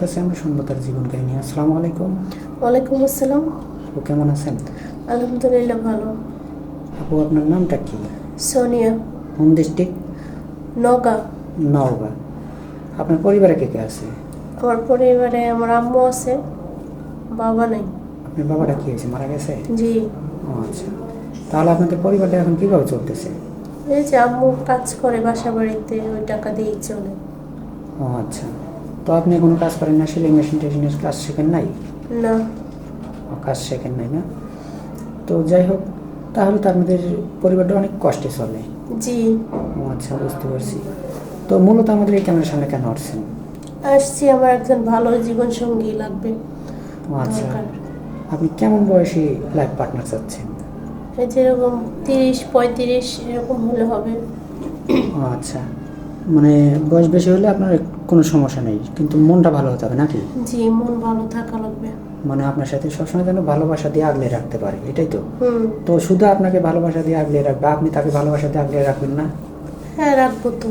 কাছে আমরা শুনব তার জীবন কাহিনী। আসসালামু আলাইকুম। ওয়ালাইকুম আসসালাম। আপু কেমন আছেন? আলহামদুলিল্লাহ ভালো। আপু আপনার নামটা কি? সোনিয়া। কোন ডিস্ট্রিক্ট? নগা নওগাঁ। আপনার পরিবারে কে কে আছে? আমার পরিবারে আমার আম্মু আছে বাবা নাই। আপনার বাবাটা কি হয়েছে? মারা গেছে? জি। ও আচ্ছা। তাহলে আপনাদের পরিবারটা এখন কীভাবে চলতেছে? এই যে আম্মু কাজ করে বাসা বাড়িতে ওই টাকা দিয়েই চলে। ও আচ্ছা। তো আপনি কোনো কাজ করেন না সেলাই মেশিন টেশিনের কাজ শেখেন নাই? না। কাজ শেখেন নাই না? তো যাই হোক তাহলে তো আপনাদের পরিবারটা অনেক কষ্টে চলে। জি। ও আচ্ছা বুঝতে পারছি। তো মূলত আমাদের এই ক্যামেরার সামনে কেন আসছেন? আসছি আমার একজন ভালো জীবন সঙ্গী লাগবে। ও আচ্ছা। আপনি কেমন বয়সী লাইফ পার্টনার চাচ্ছেন? এই যেরকম তিরিশ পঁয়ত্রিশ এরকম হলে হবে। ও আচ্ছা। মানে বয়স বেশি হলে আপনার কোনো সমস্যা নেই কিন্তু মনটা ভালো হতে হবে নাকি? জি মন ভালো থাকা লাগবে। মানে আপনার সাথে সবসময় যেন ভালোবাসা দিয়ে আগলে রাখতে পারে এটাই তো। তো শুধু আপনাকে ভালোবাসা দিয়ে আগলে রাখবে আপনি তাকে ভালোবাসা দিয়ে আগলে রাখবেন না? হ্যাঁ রাখব তো।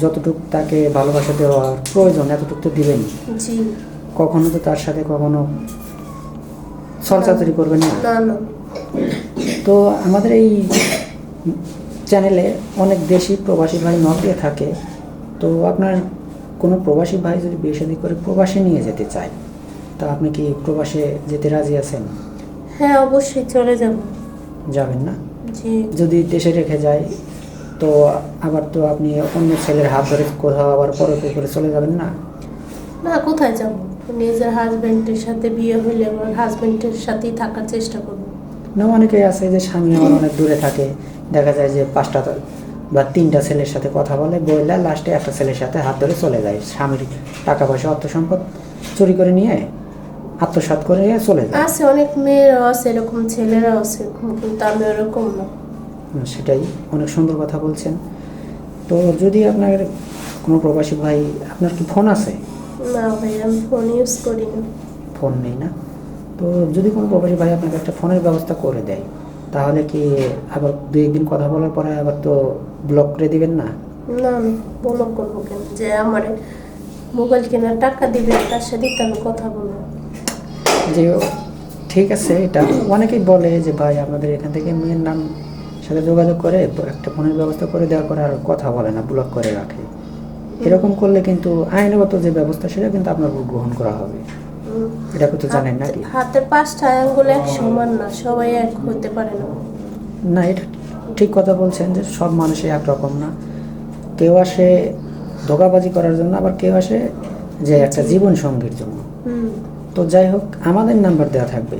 যতটুকু তাকে ভালোবাসা দেওয়ার প্রয়োজন এতটুকু তো দিবেন। জি। কখনো তো তার সাথে কখনো ছলচাতুরি করবেন না। তো আমাদের এই চ্যানেলে অনেক দেশি প্রবাসী ভাই নক দিয়ে থাকে। তো আপনার কোনো প্রবাসী ভাই যদি বিয়ে শাদী করে প্রবাসে নিয়ে যেতে চায় তা আপনি কি প্রবাসে যেতে রাজি আছেন? হ্যাঁ অবশ্যই চলে যাব। যাবেন না? জি। যদি দেশে রেখে যায় তো আবার তো আপনি অন্য ছেলের হাত ধরে কোথাও আবার পরকে করে চলে যাবেন না? না কোথায় যাব? নিজের হাজবেন্ডের সাথে বিয়ে হলে আমার হাজবেন্ডের সাথেই থাকার চেষ্টা করব। না অনেকেই আছে যে স্বামী আমার অনেক দূরে থাকে। দেখা যায় যে পাঁচটা বা তিনটা ছেলের সাথে কথা বলে বললে লাস্টে একটা ছেলের সাথে হাত ধরে চলে যায়। স্বামীর টাকা পয়সা অর্থ সম্পদ চুরি করে নিয়ে আত্মসাৎ করে নিয়ে চলে যায়। আছে অনেক মেয়েরাও আছে এরকম ছেলেরাও আছে কিন্তু আমি ওরকম না। সেটাই অনেক সুন্দর কথা বলছেন। তো যদি আপনার কোনো প্রবাসী ভাই আপনার কি ফোন আছে? না ভাই আমি ফোন ইউজ করি না। ফোন নেই না। তো যদি কোনো প্রবাসী ভাই আপনাকে একটা ফোনের ব্যবস্থা করে দেয় তাহলে কি আবার দুই একদিন কথা বলার পরে আবার তো ব্লক করে দিবেন না? না আমি বলো করব কেন? যে আমার মোবাইল কেনার টাকা দিবে তার সাথে আমি কথা বলব। যে ঠিক আছে এটা অনেকেই বলে যে ভাই আমাদের এখান থেকে মেয়ের নাম সাথে যোগাযোগ করে একটা ফোনের ব্যবস্থা করে দেওয়ার পরে আর কথা বলে না ব্লক করে রাখে। এরকম করলে কিন্তু আইনগত যে ব্যবস্থা সেটা কিন্তু আপনার গ্রহণ করা হবে। এটা তো জানেন নাকি হাতের পাঁচটা আঙ্গুল এক সমান না সবাই এক হতে পারে না। না এটা ঠিক কথা বলছেন যে সব মানুষই একরকম না। কেউ আসে ধোকাবাজি করার জন্য আবার কেউ আসে যে একটা জীবন সঙ্গীর জন্য। হুম। তো যাই হোক আমাদের নাম্বার দেওয়া থাকবে।